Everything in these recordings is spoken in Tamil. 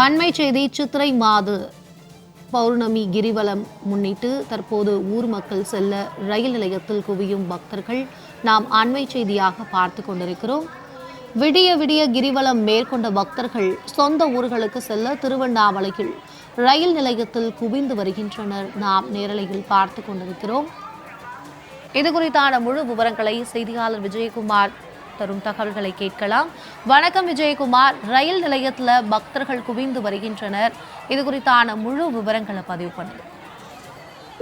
அண்மை செய்தி சித்திரை மாது பௌர்ணமி கிரிவலம் முன்னிட்டு தற்போது ஊர் மக்கள் செல்ல ரயில் நிலையத்தில் குவியும் பக்தர்கள் நாம் அண்மை செய்தியாக பார்த்து கொண்டிருக்கிறோம். விடிய விடிய கிரிவலம் மேற்கொண்ட பக்தர்கள் சொந்த ஊர்களுக்கு செல்ல திருவண்ணாமலையில் ரயில் நிலையத்தில் குவிந்து வருகின்றனர். நாம் நேரலையில் பார்த்து கொண்டிருக்கிறோம். இது குறித்தான முழு விவரங்களை செய்தியாளர் விஜயகுமார் தரும் தகவல்களை கேட்கலாம். வணக்கம் விஜயகுமார். ரயில் நிலையத்தில் பக்தர்கள் குவிந்து வருகின்றனர். இது குறித்தான முழு விவரங்களை பதிவு பண்ணுங்க.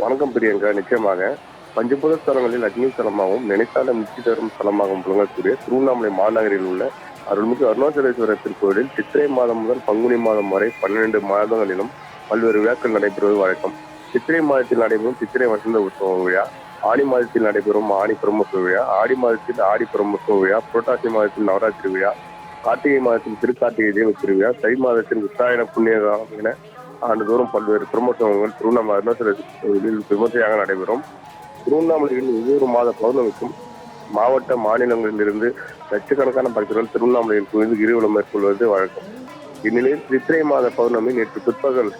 வணக்கம் பிரியங்கா. நிச்சயமாக பஞ்சபூத ஸ்தலங்களில் அக்னி ஸ்தலமாகவும் நினைத்தாலும் முக்தி தரும் ஸ்தலமாகவும் விளங்கக்கூடிய திருவண்ணாமலை மாநகரில் உள்ள அருள்மிகு அருணாச்சலேஸ்வரர் திருக்கோயிலில் சித்திரை மாதம் முதல் பங்குனி மாதம் வரை பன்னிரண்டு மாதங்களிலும் பல்வேறு விழாக்கள் நடைபெறுவது வழக்கம். சித்திரை மாதத்தில் நடைபெறும் சித்திரை வசந்த உற்சவ விழா ஆடி மாதத்தில் நடைபெறும் ஆடி பிரம்மோற்சவ விழா ஆடி மாதத்தில் ஆடி பிரம்மோற்சவ விழா புரட்டாசி மாதத்தில் நவராத்திரி விழா கார்த்திகை மாதத்தில் திருக்கார்த்திகை தீப திருவிழா தை மாதத்தில் உத்தராயண புண்ணியகாலம் என ஆண்டுதோறும் பல்வேறு பிரம்மோற்சவங்கள் திருவண்ணாமலை அருணாச்சல விமர்சையாக நடைபெறும். திருவண்ணாமலையில் ஒவ்வொரு மாத பௌர்ணமிக்கும் மாவட்ட மாநிலங்களிலிருந்து லட்சக்கணக்கான பக்தர்கள் திருவண்ணாமலையில் குவிந்து கிரிவலம் மேற்கொள்வது வழக்கம். இந்நிலையில் சித்திரை மாத பௌர்ணமி நேற்று பிற்பகல்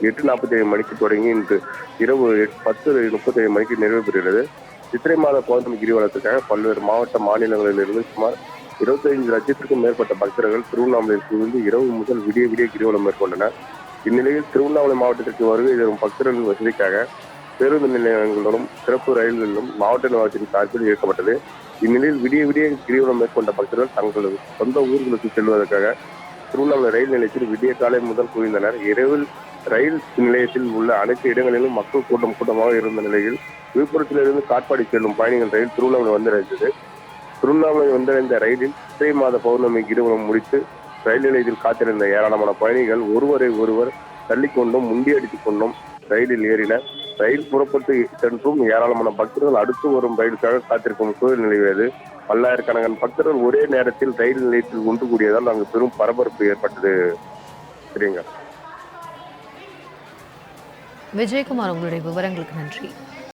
எட்டு நாற்பத்தி ஏழு மணிக்கு தொடங்கி இன்று இரவு எட்- பத்து முப்பத்தி ஏழு மணிக்கு நிறைவு பெறுகிறது. சித்திரை மாத பௌர்ணமி கிரிவலத்துக்காக பல்வேறு மாவட்ட மாநிலங்களிலிருந்து சுமார் இருபத்தைந்து லட்சத்திற்கும் மேற்பட்ட பக்தர்கள் திருவண்ணாமலையில் குவிந்து இரவு முதல் விடிய விடிய கிரிவலம் மேற்கொண்டனர். இந்நிலையில் திருவண்ணாமலை மாவட்டத்திற்கு வருகை தரும் பக்தர்களின் வசதிக்காக பேருந்து நிலையங்களிலும் சிறப்பு ரயில்களிலும் மாவட்ட நிர்வாகத்தின் சார்பில் இயக்கப்பட்டது. இந்நிலையில் விடிய விடிய கிரிவலம் மேற்கொண்ட பக்தர்கள் தங்களது சொந்த ஊர்களுக்கு செல்வதற்காக திருவண்ணாமலை ரயில் நிலையத்தில் விடிய காலை முதல் குவிந்தனர். இரவில் ரயில் நிலையத்தில் உள்ள அனைத்து இடங்களிலும் மக்கள் கூட்டம் கூட்டமாக இருந்த நிலையில் விழுப்புரத்திலிருந்து காட்பாடி செல்லும் பயணிகள் ரயில் திருவண்ணாமலை வந்தடைந்தது. திருவண்ணாமலை வந்தடைந்த ரயிலில் சித்திரை மாத பௌர்ணமி கிருவணம் முடித்து ரயில் நிலையத்தில் காத்திருந்த ஏராளமான பயணிகள் ஒருவரை ஒருவர் தள்ளிக்கொண்டும் முண்டியடித்துக் கொண்டும் ரயிலில் ஏறினர். ரயில் புறப்பட்டு சென்றும் ஏராளமான பக்தர்கள் அடுத்து வரும் ரயிலுக்காக காத்திருக்கும் சூழல் நிலவியது. பல்லாயிரக்கணக்கான பக்தர்கள் ஒரே நேரத்தில் ரயில் நிலையத்தில் ஒன்று கூடியதால் அங்கு பெரும் பரபரப்பு ஏற்பட்டது. சரிங்க. விஜயகுமார் உங்களுடைய விவரங்களுக்கு நன்றி.